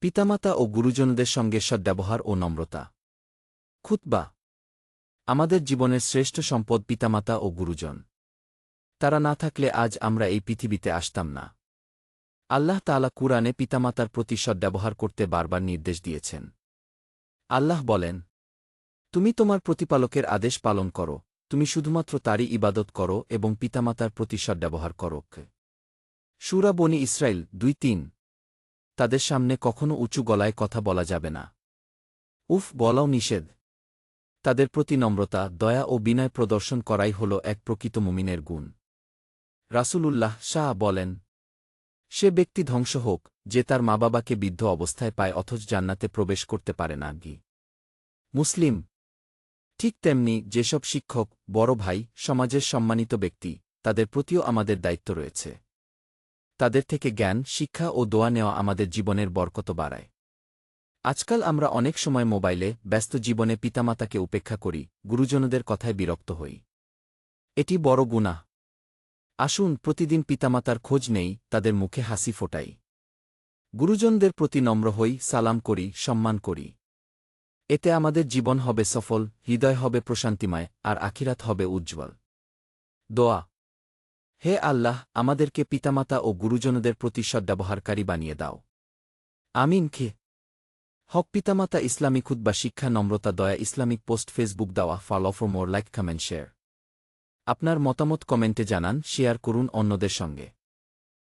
পিতামাতা ও গুরুজনদের সঙ্গে সদ্ব্যবহার ও নম্রতা। খুতবা। আমাদের জীবনের শ্রেষ্ঠ সম্পদ পিতামাতা ও গুরুজন। তারা না থাকলে আজ আমরা এই পৃথিবীতে আসতাম না। আল্লাহ তালা কুরআনে পিতামাতার প্রতি সদ্ব্যবহার করতে বারবার নির্দেশ দিয়েছেন। আল্লাহ বলেন, তুমি তোমার প্রতিপালকের আদেশ পালন করো। তুমি শুধুমাত্র তারই ইবাদত করো এবং পিতামাতার প্রতি সদ্ব্যবহার করো। সুরা বনি ইসরায়েল দুই তিন। তাদের সামনে কখনো উঁচু গলায় কথা বলা যাবে না। উফ বলাও নিষেধ। তাদের প্রতি নম্রতা, দয়া ও বিনয় প্রদর্শন করাই হল এক প্রকৃত মুমিনের গুণ। রাসূলুল্লাহ শাহ বলেন, সে ব্যক্তি ধ্বংস হোক, যে তার মা বাবাকে বিদ্ধ অবস্থায় পায় অথচ জান্নাতে প্রবেশ করতে পারে না গি মুসলিম, ঠিক তেমনি যেসব শিক্ষক, বড় ভাই, সমাজের সম্মানিত ব্যক্তি, তাদের প্রতিও আমাদের দায়িত্ব রয়েছে। তাদের থেকে জ্ঞান, শিক্ষা ও দোয়া নেওয়া আমাদের জীবনের বরকত বাড়ায়। আজকাল আমরা অনেক সময় মোবাইলে ব্যস্ত জীবনে পিতামাতাকে উপেক্ষা করি, গুরুজনদের কথায় বিরক্ত হই। এটি বড় গুণা আসুন প্রতিদিন পিতামাতার খোঁজ নেই, তাদের মুখে হাসি ফোটাই। গুরুজনদের প্রতি নম্র হই, সালাম করি, সম্মান করি। এতে আমাদের জীবন হবে সফল, হৃদয় হবে প্রশান্তিময়, আর আখিরাত হবে উজ্জ্বল। দোয়া। হে আল্লাহ, আমাদেরকে পিতামাতা ও গুরুজনদের প্রতি সদ্ব্যবহারকারী বানিয়ে দাও। আমিন, খে। হক, পিতামাতা ইসলামিক বা শিক্ষা, নম্রতা, দয়া, ইসলামিক পোস্ট, ফেসবুক দেওয়া follow for more like comment share আপনার মতামত কমেন্টে জানান, শেয়ার করুন অন্যদের সঙ্গে।